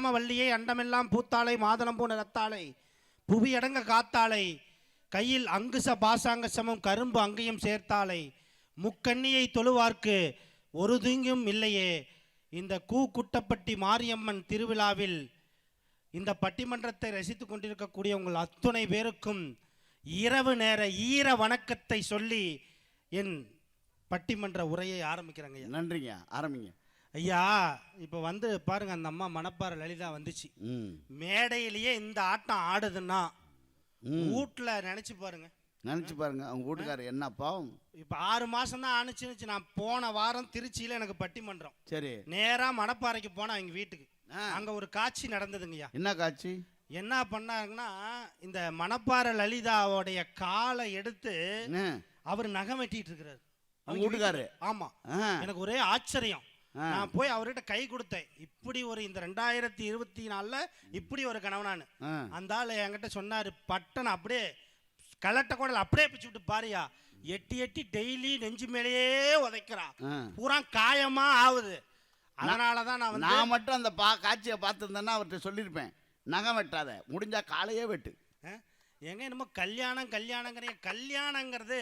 ஆடாம வள்ளியை அண்டமெல்லாம் பூத்தாளை மாதளம் போன ரத்தாளை புவி அடங்க காத்தாளை கையில் அங்குச பாசாங்க சமம் கரும்பு அங்கேயும் சேர்த்தாளை முக்கண்ணியை தொழுவார்க்கு ஒரு தீங்கும் இல்லையே. இந்த கூ குட்டப்பட்டி மாரியம்மன் திருவிழாவில் இந்த பட்டிமன்றத்தை ரசித்து கொண்டிருக்கக்கூடிய உங்கள் அத்துணை பேருக்கும் இரவு நேர ஈர வணக்கத்தை சொல்லி என் பட்டிமன்ற உரையை ஆரம்பிக்கிறேங்க நன்றிங்க ஆரம்பிங்க. ஐயா இப்போ வந்து பாருங்க அந்த அம்மா மணப்பாறை லலிதா வந்துச்சு. மேடையிலேயே இந்த ஆட்டம் ஆடுதுன்னா. வீட்டில் நினச்சி பாருங்க. நினச்சி பாருங்க அவங்க வீட்டுக்காரர் என்ன பாவம்? இப்போ ஆறு மாசம் தான் ஆணுச்சுன்னு நான் போன வாரம் திருச்சியில் எனக்கு பட்டிமன்றம். சரி. நேராக மணப்பாறைக்கு போனேன் அவங்க வீட்டுக்கு. அங்கே ஒரு காட்சி நடந்ததுங்கய்யா என்ன காட்சி? என்ன பண்ணாருன்னா இந்த மணப்பாறை லலிதாவோடைய காலை எடுத்து அவர் நகம் வெட்டிட்டு இருக்கிறாரு. அவங்க வீட்டுக்காரு ஆமா. ஆ. எனக்கு ஒரே ஆச்சரியம். நான் போய் அவர்கிட்ட கை கொடுத்தேன். இப்படி ஒரு இந்த ரெண்டாயிரத்தி இருபத்தி நாலுல இப்படி ஒரு கணவனானு அந்த ஆள் என்கிட்ட சொன்னாரு பட்டன் அப்படியே கலட்ட குடல் அப்படியே பிச்சு விட்டு பாரியா எட்டி எட்டி டெய்லி நெஞ்சு மேலேயே உதைக்கிறா. பூரா காயமா ஆகுது அதனால தான் நான் நான் மட்டும் அந்த பா காட்சியை பார்த்துருந்தேன்னா அவர்கிட்ட சொல்லியிருப்பேன். நகம் வெட்டாத முடிஞ்சா காலையே வெட்டு. ஆ? எங்க என்னமோ கல்யாணம் கல்யாணங்கிறீங்க. கல்யாணங்கிறது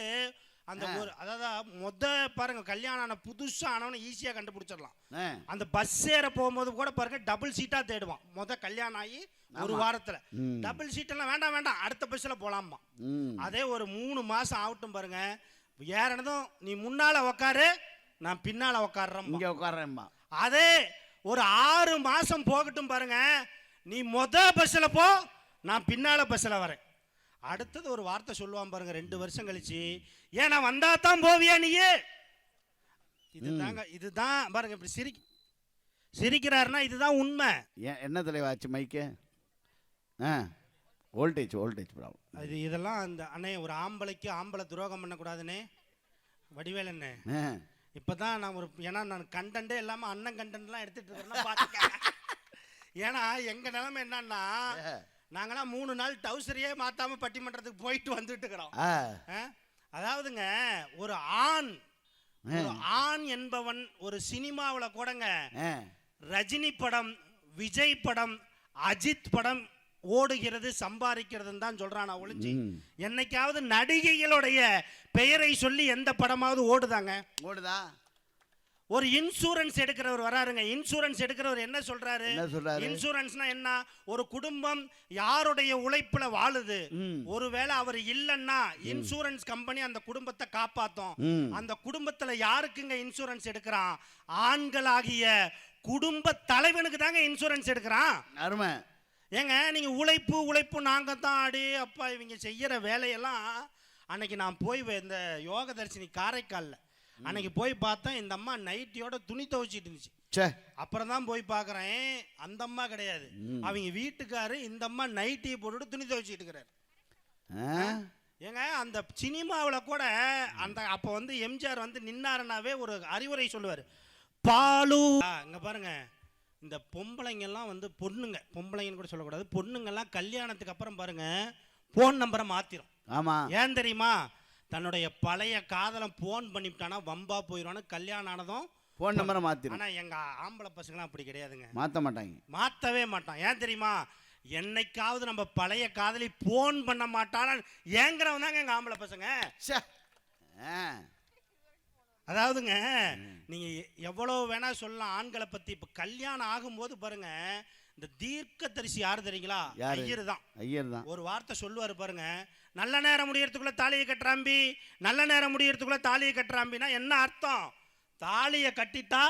அந்த ஒரு அதாவது மொத பாருங்க கல்யாணம் ஆன புதுசா ஆனவனை ஈஸியா கண்டுபிடிச்சிடலாம். அந்த பஸ் ஏற போகும்போது கூட பாருங்க டபுள் சீட்டா தேடுவான். முத கல்யாணம் ஆகி ஒரு வாரத்துல. டபுள் சீட் எல்லாம் வேண்டாம் வேண்டாம் அடுத்த பஸ்ல போலாமா அதே ஒரு மூணு மாசம் ஆகட்டும் பாருங்க. ஏறினதும் நீ முன்னால உக்காரு நான் பின்னால உக்காடுறேன் இங்கே உட்காரேம்மா அதே ஒரு ஆறு மாசம் போகட்டும் பாருங்க. நீ மொத பஸ்ல போ நான் பின்னால பஸ்ல வரேன். அடுத்தது ஒரு வார்த்தை சொல்லுவான் பாருங்க ரெண்டு வருஷம் கழிச்சு ஏன்னா வந்தா தான் போவியா நீயே? இதுதாங்க இதுதான் பாருங்க இப்படி சிரி சிரிக்கிறாருன்னா இதுதான் உண்மை. ஏன் என்ன தலைவாச்சு மைக்கு ஆ வோல்டேஜ் வோல்டேஜ் ப்ராப்ளம் இது இதெல்லாம் அந்த அண்ணே ஒரு ஆம்பளைக்கு ஆம்பளை துரோகம் பண்ணக்கூடாதுண்ணே வடிவேல் அண்ணே. ஆ. இப்பதான் நான் ஒரு ஏன்னா நான் கண்டென்ட்டே இல்லாம அண்ணன் கண்டென்ட்லாம் எடுத்துட்டு இருக்கேன்னா பாத்துக்க ஏன்னா எங்க நிலைமை என்னன்னா நாங்களாம் மூணு நாள் டவுசரையே மாத்தாம பட்டிமன்றத்துக்கு போயிட்டு வந்துட்டு இருக்கிறோம்? அதாவதுங்க ஒரு ஆண் ஒரு ஆண் என்பவன் ஒரு சினிமாவில் கூடங்க ரஜினி படம் விஜய் படம் அஜித் படம் ஓடுகிறது சம்பாதிக்கிறதுன்னு தான் சொல்றான் ஒளிஞ்சு. என்னைக்காவது நடிகைகளுடைய பெயரை சொல்லி எந்த படமாவது ஓடுதாங்க? ஓடுதா? ஒரு இன்சூரன்ஸ் எடுக்கிறவர் வராருங்க. இன்சூரன்ஸ் எடுக்கிறவர் என்ன சொல்றாரு? இன்சூரன்ஸ்னா என்ன? ஒரு குடும்பம் யாருடைய உழைப்புல வாழுது. ஒருவேளை அவர் இல்லைன்னா இன்சூரன்ஸ் கம்பெனி அந்த குடும்பத்தை காப்பாத்தும். அந்த குடும்பத்துல யாருக்குங்க இன்சூரன்ஸ் எடுக்கிறான்? ஆண்களாகிய குடும்ப தலைவனுக்கு தாங்க இன்சூரன்ஸ் எடுக்கிறான். அருமை. ஏங்க நீங்க உழைப்பு உழைப்பு நாங்க தான் அடி அப்பா இவங்க செய்யற வேலையெல்லாம் அன்னைக்கு நான் போய் இந்த யோக தரிசனி காரைக்கால்ல அன்னைக்கு போய் பார்த்தேன் இந்த அம்மா நைட்டியோட துணி துவைச்சிட்டு இருந்துச்சு. சே அப்புறம் தான் போய் பார்க்குறேன் அந்த அம்மா கிடையாது. அவங்க வீட்டுக்காரு இந்த அம்மா நைட்டியை போட்டுட்டு துணி துவைச்சிட்டு இருக்கிறாரு. ஏங்க அந்த சினிமாவில் கூட அந்த அப்போ வந்து எம்ஜிஆர் வந்து நின்னாருனாவே ஒரு அறிவுரை சொல்லுவார். பாலு. இங்கே பாருங்க. இந்த பொம்பளைங்கெல்லாம் வந்து பொண்ணுங்க பொம்பளைங்கன்னு கூட சொல்லக்கூடாது. பொண்ணுங்கெல்லாம் கல்யாணத்துக்கு அப்புறம் பாருங்க ஃபோன் நம்பரை மாத்திரும். ஆமாம் ஏன் தெரியுமா? தன்னுடைய பழைய காதலன் ஃபோன் பண்ணிவிட்டானா வம்பா போயிடுவான்னு கல்யாணம் ஆனதும் ஃபோன் நம்பரை மாற்றிடும் ஆனால் எங்கள் ஆம்பளை பசங்களாம் அப்படி கிடையாதுங்க. மாற்ற மாட்டாங்க. மாற்றவே மாட்டான். ஏன் தெரியுமா? என்னைக்காவது நம்ம பழைய காதலி ஃபோன் பண்ண மாட்டானா? ஏங்குறவன் தாங்க எங்கள் ஆம்பளை பசங்க. அதாவதுங்க நீங்கள் எவ்வளோ வேணா சொல்லலாம். ஆண்களை பற்றி இப்போ கல்யாணம் ஆகும்போது பாருங்க இந்த தீர்க்கதரிசி யார் தெரியுங்களா? யாரு? ஐயர் தான் ஐயர் தான் ஒரு வார்த்தை சொல்லுவார் பாருங்க. நல்ல நேரம் முடியறதுக்குள்ள தாலியை கட்டுறாம்பி நல்ல நேரம் முடியறதுக்குள்ள தாலியை கட்டுறாம்பின்னா என்ன அர்த்தம்? தாலியை கட்டிட்டா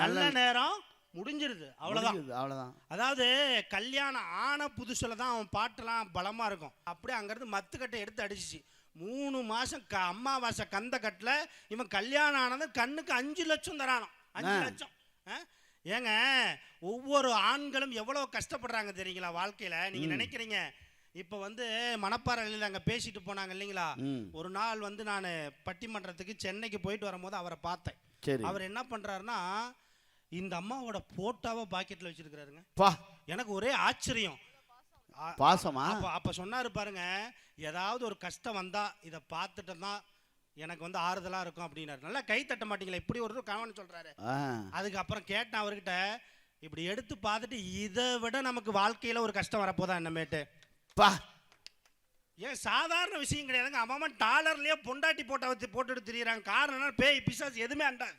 நல்ல நேரம் முடிஞ்சிருது. அவ்வளோதான் முடிஞ்சுது, அவ்வளவுதான். அதாவது கல்யாணம் ஆன புதுசுல தான் அவன் பாட்டெல்லாம் பலமா இருக்கும். அப்படியே அங்கேருந்து மத்துக்கட்டை எடுத்து அடிச்சிச்சு. மூணு மாசம் க அம்மாவாசை கந்த கட்டில் இவன் கல்யாணம் ஆனது கண்ணுக்கு அஞ்சு லட்சம் தரானாம். அஞ்சு. லட்சம்? ஏங்க ஒவ்வொரு ஆண்களும் எவ்வளோ கஷ்டப்படுறாங்க தெரியுங்களா வாழ்க்கையில? நீங்க நினைக்கிறீங்க இப்போ வந்து மணப்பாறையில் அங்கே பேசிட்டு போனாங்க இல்லைங்களா? ஒரு நாள் வந்து நான் பட்டிமன்றத்துக்கு சென்னைக்கு போயிட்டு வரும்போது அவரை பார்த்தேன். அவர் என்ன பண்றாருன்னா இந்த அம்மாவோட போட்டோவை பாக்கெட்ல வச்சிருக்கிறாருங்க. பா எனக்கு ஒரே ஆச்சரியம். பாசமா? அப்ப அப்ப சொன்னாரு பாருங்க ஏதாவது ஒரு கஷ்டம் வந்தா இதை பார்த்துட்டு தான் எனக்கு வந்து ஆறுதலா இருக்கும் அப்படின்னாரு. நல்லா கை தட்ட மாட்டீங்களா இப்படி ஒரு கணவன் சொல்றாரு. ஆ. அதுக்கு அப்புறம் கேட்டேன் அவர்கிட்ட இப்படி எடுத்து பார்த்துட்டு இதை விட நமக்கு வாழ்க்கையில ஒரு கஷ்டம் வரப்போதா என்னமேட்டு. பா. ஏன் சாதாரண விஷயம் கிடையாதுங்க. அவன் டாலர்லயே பொண்டாட்டி போட்டோ வச்சு போட்டுட்டு திரியிறாங்க. காரணம்? பேய் பிசாசு எதுவுமே அண்டாது?